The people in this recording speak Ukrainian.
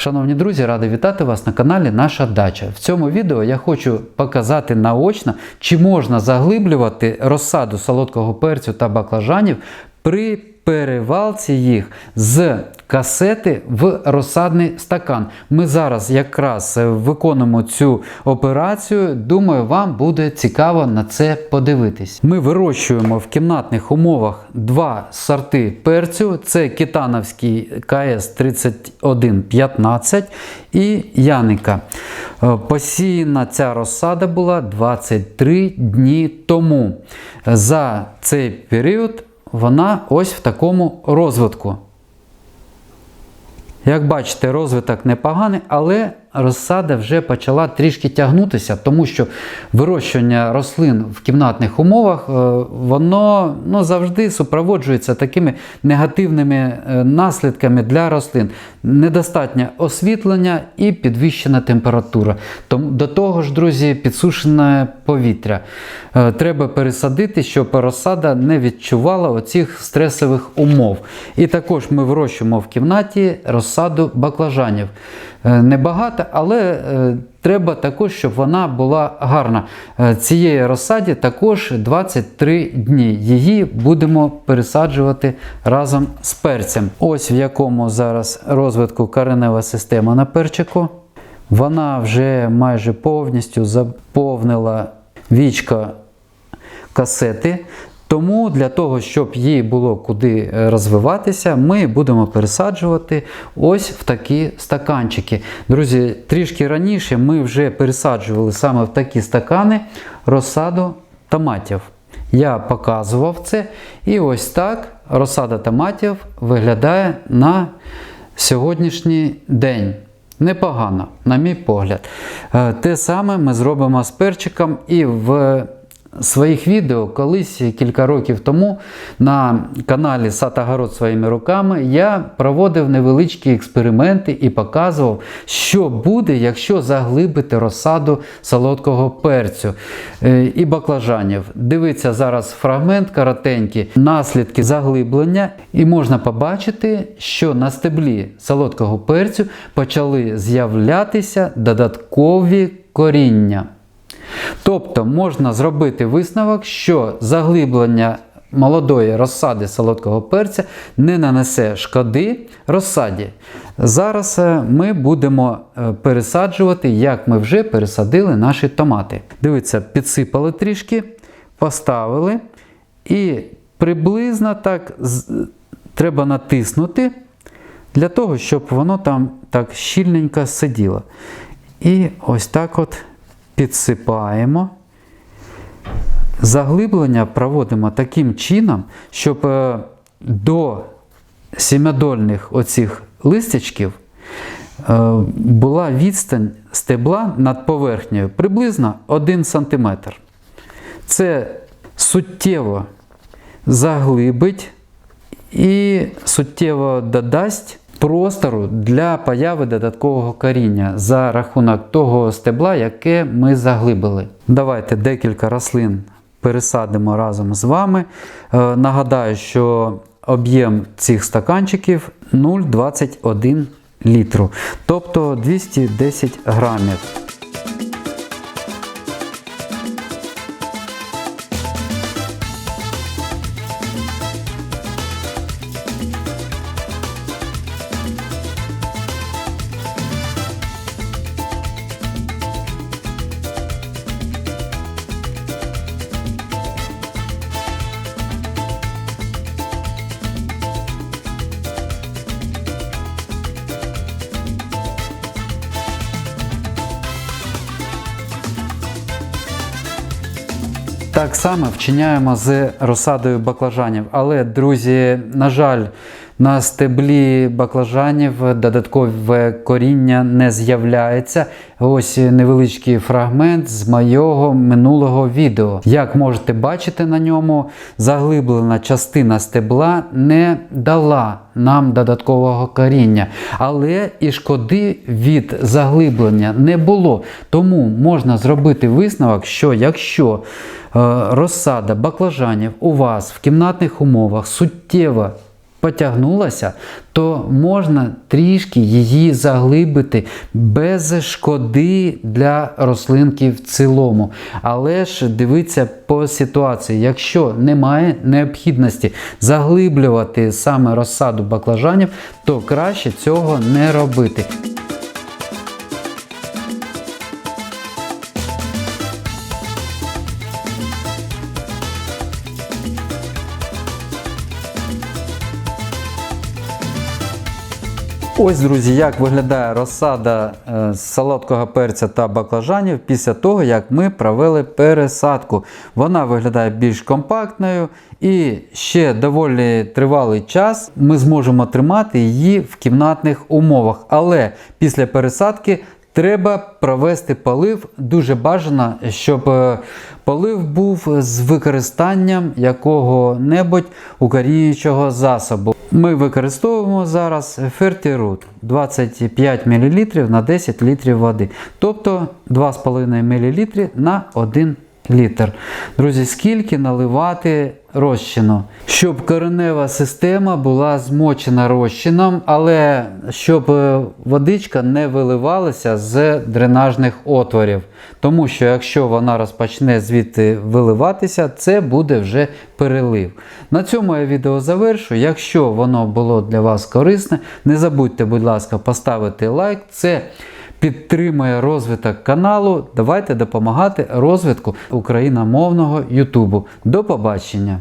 Шановні друзі, радий вітати вас на каналі Наша Дача. В цьому відео я хочу показати наочно, чи можна заглиблювати розсаду солодкого перцю та баклажанів при перевалці їх з касети в розсадний стакан. Ми зараз якраз е, виконуємо цю операцію. Думаю, вам буде цікаво на це подивитись. Ми вирощуємо в кімнатних умовах два сорти перцю: це китановський КС 3115 і Яника. Е, Посіяна ця розсада була 23 дні тому. За цей період вона ось в такому розвитку. Як бачите, розвиток непоганий, але розсада вже почала трішки тягнутися, тому що вирощування рослин в кімнатних умовах е, воно ну, завжди супроводжується такими негативними е, наслідками для рослин. Недостатнє освітлення і підвищена температура. Тому до того ж, друзі, підсушене повітря. Е, Треба пересадити, щоб розсада не відчувала оцих стресових умов. І також ми вирощуємо в кімнаті розсаду баклажанів. Е, Небагато, але е, треба також, щоб вона була гарна. Е, Цієї розсаді також 23 дні. Її будемо пересаджувати разом з перцем. Ось в якому зараз розвитку коренева система на перчику. Вона вже майже повністю заповнила вічко касети. Тому для того, щоб їй було куди е, розвиватися, ми будемо пересаджувати ось в такі стаканчики. Друзі, трішки раніше ми вже пересаджували саме в такі стакани розсаду томатів. Я показував це. І ось так розсада томатів виглядає на сьогоднішній день. Непогано, на мій погляд. Е, Те саме ми зробимо з перчиком і в своїх відео колись кілька років тому на каналі Сатагород своїми руками я проводив невеличкі експерименти і показував, що буде, якщо заглибити розсаду солодкого перцю е, і баклажанів. Дивіться зараз фрагмент коротенький, наслідки заглиблення, і можна побачити, що на стеблі солодкого перцю почали з'являтися додаткові коріння. Тобто можна зробити висновок, що заглиблення молодої розсади солодкого перця не нанесе шкоди розсаді. Зараз е, ми будемо е, пересаджувати, як ми вже пересадили наші томати. Дивіться, підсипали трішки, поставили і приблизно так треба натиснути для того, щоб воно там так щільненько сиділо. І ось так от підсипаємо. Заглиблення проводимо таким чином, щоб е, до сім'ядольних оцих листячків е, була відстань стебла над поверхнею приблизно 1 см. Це суттєво заглибить і суттєво додасть простору для появи додаткового коріння за рахунок того стебла, яке ми заглибили. Давайте декілька рослин пересадимо разом з вами. Е, Нагадаю, що об'єм цих стаканчиків 0,21 літру, тобто 210 грамів. Так само вчиняємо з розсадою баклажанів. Але, друзі, на жаль, на стеблі баклажанів додаткове коріння не з'являється. Ось невеличкий фрагмент з моєго минулого відео. Як можете бачити на ньому, заглиблена частина стебла не дала нам додаткового коріння. Але і шкоди від заглиблення не було. Тому можна зробити висновок, що якщо е, розсада баклажанів у вас в кімнатних умовах суттєво потягнулася, то можна трішки її заглибити без шкоди для рослинки в цілому. Але ж дивіться по ситуації. Якщо немає необхідності заглиблювати саме розсаду баклажанів, то краще цього не робити. Ось, друзі, як виглядає розсада е, з солодкого перця та баклажанів після того, як ми провели пересадку. Вона виглядає більш компактною і ще доволі тривалий час ми зможемо тримати її в кімнатних умовах. Але після пересадки Треба провести полив. Дуже бажано, щоб е, полив був з використанням якого-небудь укоріючого засобу. Ми використовуємо зараз фертірут 25 мл на 10 літрів води, тобто 2,5 мл на 1 літр. Друзі, скільки наливати розчину? Щоб коренева система була змочена розчином, але щоб е, водичка не виливалася з дренажних отворів. Тому що якщо вона розпочне звідти виливатися, це буде вже перелив. На цьому я відео завершу. Якщо воно було для вас корисне, не забудьте, будь ласка, поставити лайк. Це підтримує розвиток каналу. Давайте допомагати розвитку україномовного Ютубу. До побачення!